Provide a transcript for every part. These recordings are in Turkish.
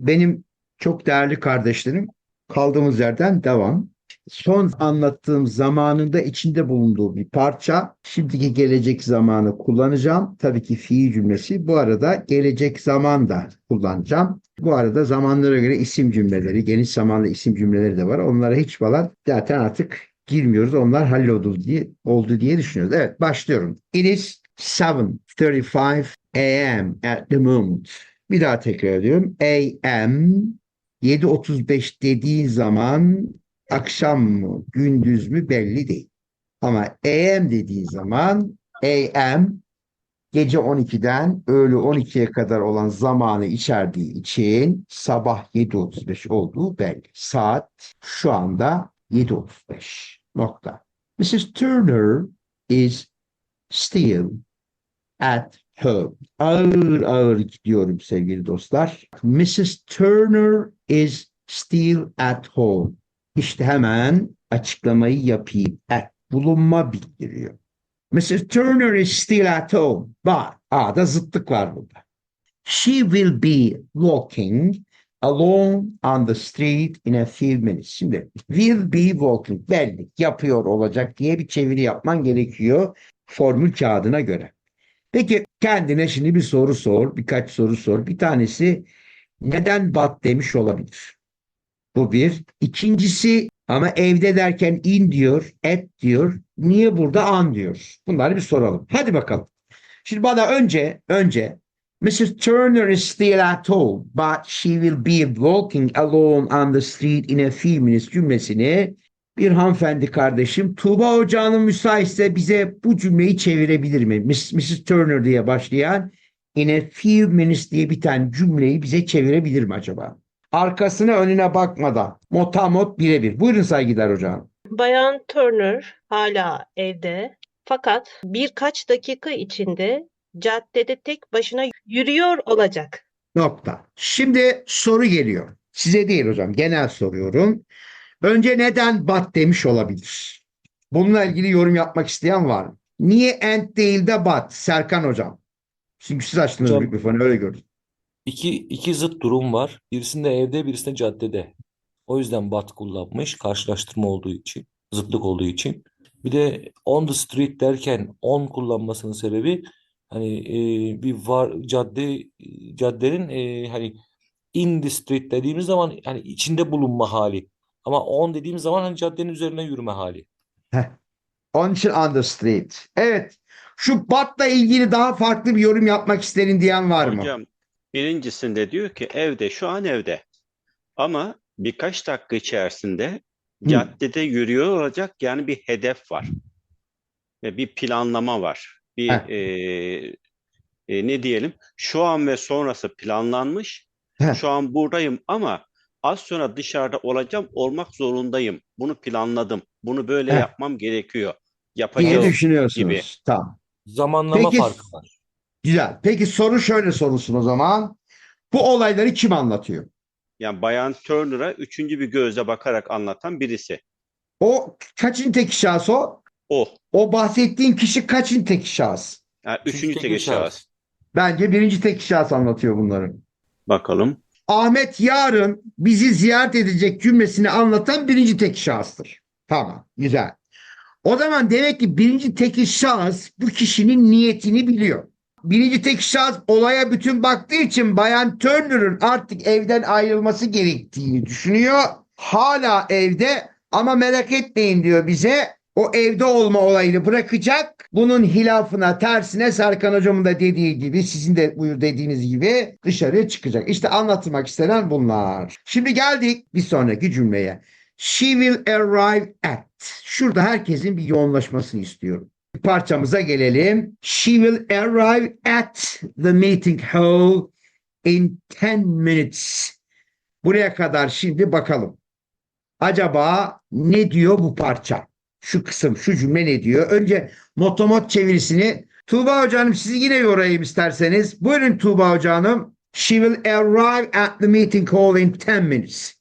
Benim çok değerli kardeşlerim kaldığımız yerden devam. Son anlattığım zamanında içinde bulunduğu bir parça. Şimdiki gelecek zamanı kullanacağım. Tabii ki fiil cümlesi. Bu arada gelecek zaman da kullanacağım. Bu arada zamanlara göre isim cümleleri, geniş zamanlı isim cümleleri de var. Onlara hiç falan zaten artık girmiyoruz. Onlar halloldu diye, oldu diye düşünüyoruz. Evet başlıyorum. It is 7.35 a.m. at the moment. Bir daha tekrar ediyorum. A.m. 7.35 dediği zaman akşam mı, gündüz mü belli değil. Ama AM dediği zaman AM gece 12'den öğle 12'ye kadar olan zamanı içerdiği için sabah 7.35 olduğu belli. Saat şu anda 7.35 nokta. Mrs. Turner is still at home. Ağır ağır gidiyorum sevgili dostlar. Mrs. Turner is still at home. İşte hemen açıklamayı yapayım. At bulunma bildiriyor. Mrs. Turner is still at home. But, A'da zıtlık var burada. She will be walking along on the street in a few minutes. Şimdi will be walking belli yapıyor olacak diye bir çeviri yapman gerekiyor formül kağıdına göre. Peki kendine şimdi bir soru sor, birkaç soru sor. Bir tanesi neden bat demiş olabilir? Bu bir. İkincisi ama evde derken in diyor, et diyor. Niye burada an diyor? Bunları bir soralım. Hadi bakalım. Şimdi bana önce, önce Mrs. Turner is still at home, but she will be walking alone on the street in a few minutes cümlesini bir hanımefendi kardeşim Tuğba Hoca'nın müsaitse bize bu cümleyi çevirebilir mi? Miss, Mrs. Turner diye başlayan in a few minutes diye bir tane cümleyi bize çevirebilir mi acaba? Arkasına önüne bakmadan motamot birebir. Buyurun saygılar hocam. Bayan Turner hala evde fakat birkaç dakika içinde caddede tek başına yürüyor olacak. Nokta. Şimdi soru geliyor. Size değil hocam. Genel soruyorum. Önce neden but demiş olabilir? Bununla ilgili yorum yapmak isteyen var mı? Niye and değil de but? Serkan hocam. Çünkü siz açtınız Hocam- mikrofonu öyle gördüm. İki, iki zıt durum var. Birisinde evde, birisinde caddede. O yüzden but kullanmış. Karşılaştırma olduğu için, zıtlık olduğu için. Bir de on the street derken on kullanmasının sebebi hani e, bir var cadde caddenin e, hani in the street dediğimiz zaman hani içinde bulunma hali. Ama on dediğimiz zaman hani caddenin üzerine yürüme hali. Onun için on the street. Evet. Şu but'la ilgili daha farklı bir yorum yapmak isterin diyen var mı? Hocam birincisinde diyor ki evde şu an evde ama birkaç dakika içerisinde Hı. caddede yürüyor olacak yani bir hedef var ve bir planlama var. Bir Heh. eee, e, ne diyelim şu an ve sonrası planlanmış. Heh. Şu an buradayım ama az sonra dışarıda olacağım olmak zorundayım. Bunu planladım. Bunu böyle Heh. yapmam gerekiyor. diye Yapacağım. düşünüyorsunuz. gibi. Tamam. Zamanlama Peki- farkı var. Güzel. Peki soru şöyle sorulsun o zaman. Bu olayları kim anlatıyor? Yani Bayan Turner'a üçüncü bir gözle bakarak anlatan birisi. O kaçın tek şahıs o? O. O bahsettiğin kişi kaçın tek şahıs? Yani Üçüncü üçüncü tek şahıs. şahıs. Bence birinci tek şahıs anlatıyor bunları. Bakalım. Ahmet yarın bizi ziyaret edecek cümlesini anlatan birinci tek şahıstır. Tamam, güzel. O zaman demek ki birinci tek şahıs bu kişinin niyetini biliyor. Birinci tek şahıs olaya bütün baktığı için Bayan Turner'ın artık evden ayrılması gerektiğini düşünüyor. Hala evde ama merak etmeyin diyor bize. O evde olma olayını bırakacak. Bunun hilafına, tersine Serkan Hocam'ın da dediği gibi, sizin de buyur dediğiniz gibi dışarıya çıkacak. İşte anlatmak istenen bunlar. Şimdi geldik bir sonraki cümleye. She will arrive at. Şurada herkesin bir yoğunlaşmasını istiyorum. Parçamıza gelelim. She will arrive at the meeting hall in 10 minutes. Buraya kadar şimdi bakalım. Acaba ne diyor bu parça? Şu kısım, şu cümle ne diyor? Önce motomot çevirisini Tuğba Hocam sizi yine yorayım isterseniz. Buyurun Tuğba Hocam. She will arrive at the meeting hall in 10 minutes.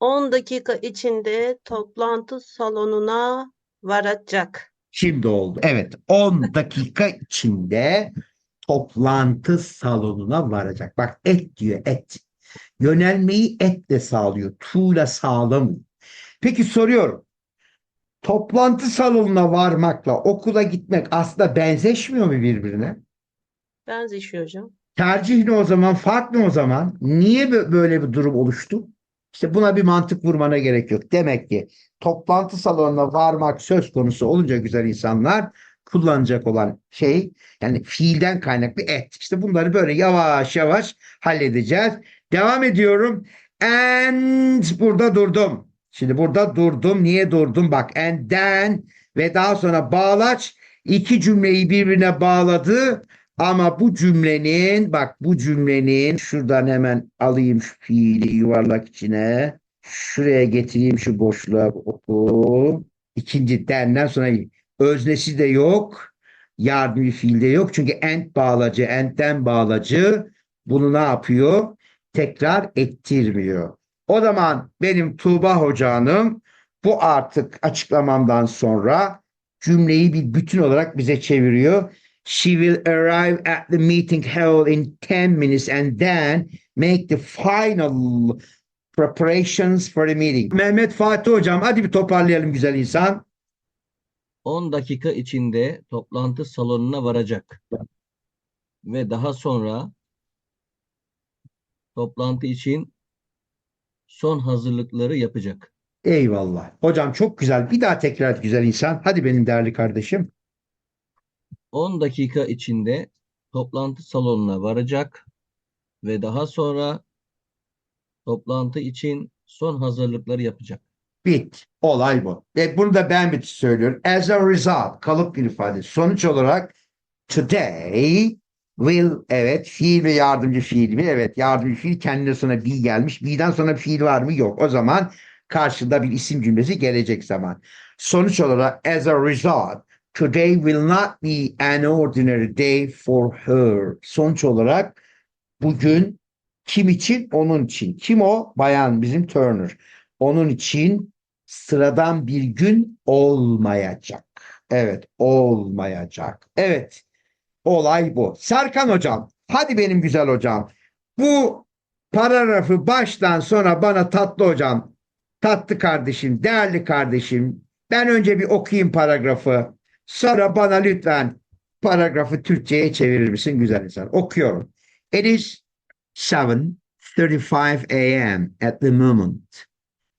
10 dakika içinde toplantı salonuna varacak. Şimdi oldu. Evet 10 dakika içinde toplantı salonuna varacak. Bak et diyor et. Yönelmeyi etle sağlıyor. Tuğla sağlamıyor. Peki soruyorum. Toplantı salonuna varmakla okula gitmek aslında benzeşmiyor mu birbirine? Benzeşiyor hocam. Tercih ne o zaman? Fark ne o zaman? Niye bö- böyle bir durum oluştu? İşte buna bir mantık vurmana gerek yok. Demek ki toplantı salonuna varmak söz konusu olunca güzel insanlar kullanacak olan şey yani fiilden kaynaklı et. İşte bunları böyle yavaş yavaş halledeceğiz. Devam ediyorum. And burada durdum. Şimdi burada durdum. Niye durdum? Bak and then ve daha sonra bağlaç iki cümleyi birbirine bağladı. Ama bu cümlenin bak bu cümlenin şuradan hemen alayım şu fiili yuvarlak içine. Şuraya getireyim şu boşluğa oku. İkinci denden sonra öznesi de yok. Yardımcı fiilde yok. Çünkü end bağlacı, end'den bağlacı bunu ne yapıyor? Tekrar ettirmiyor. O zaman benim Tuğba hocanım bu artık açıklamamdan sonra cümleyi bir bütün olarak bize çeviriyor. She will arrive at the meeting held in 10 minutes and then make the final preparations for the meeting. Mehmet Fatih hocam hadi bir toparlayalım güzel insan. 10 dakika içinde toplantı salonuna varacak. Ve daha sonra toplantı için son hazırlıkları yapacak. Eyvallah. Hocam çok güzel. Bir daha tekrar et güzel insan. Hadi benim değerli kardeşim. 10 dakika içinde toplantı salonuna varacak ve daha sonra toplantı için son hazırlıkları yapacak. Bit. Olay bu. Ve bunu da ben bit söylüyorum. As a result. Kalıp bir ifade. Sonuç olarak today will evet fiil ve yardımcı fiil mi? Evet yardımcı fiil kendine sonra be gelmiş. Be'den sonra fiil var mı? Yok. O zaman karşında bir isim cümlesi gelecek zaman. Sonuç olarak as a result today will not be an ordinary day for her. Sonuç olarak bugün kim için? Onun için. Kim o? Bayan bizim Turner. Onun için sıradan bir gün olmayacak. Evet, olmayacak. Evet, olay bu. Serkan hocam, hadi benim güzel hocam. Bu paragrafı baştan sona bana tatlı hocam, tatlı kardeşim, değerli kardeşim. Ben önce bir okuyayım paragrafı. Sonra bana lütfen paragrafı Türkçe'ye çevirir misin güzel insan? Okuyorum. It is 7:35 a.m. at the moment.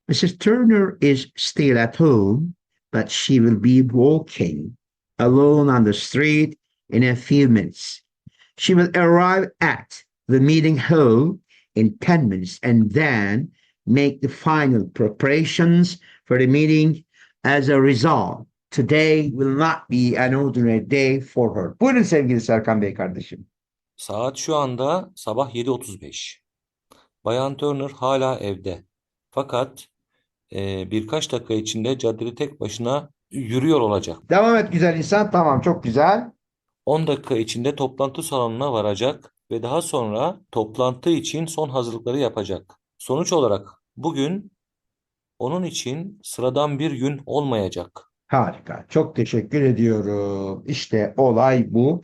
Mrs. Turner is still at home, but she will be walking alone on the street in a few minutes. She will arrive at the meeting hall in 10 minutes and then make the final preparations for the meeting. As a result, today will not be an ordinary day for her. Buyurun sevgili Serkan Bey kardeşim. Saat şu anda sabah 7.35. Bayan Turner hala evde. Fakat e, birkaç dakika içinde caddede tek başına yürüyor olacak. Devam et güzel insan. Tamam çok güzel. 10 dakika içinde toplantı salonuna varacak ve daha sonra toplantı için son hazırlıkları yapacak. Sonuç olarak bugün onun için sıradan bir gün olmayacak. Harika. Çok teşekkür ediyorum. İşte olay bu.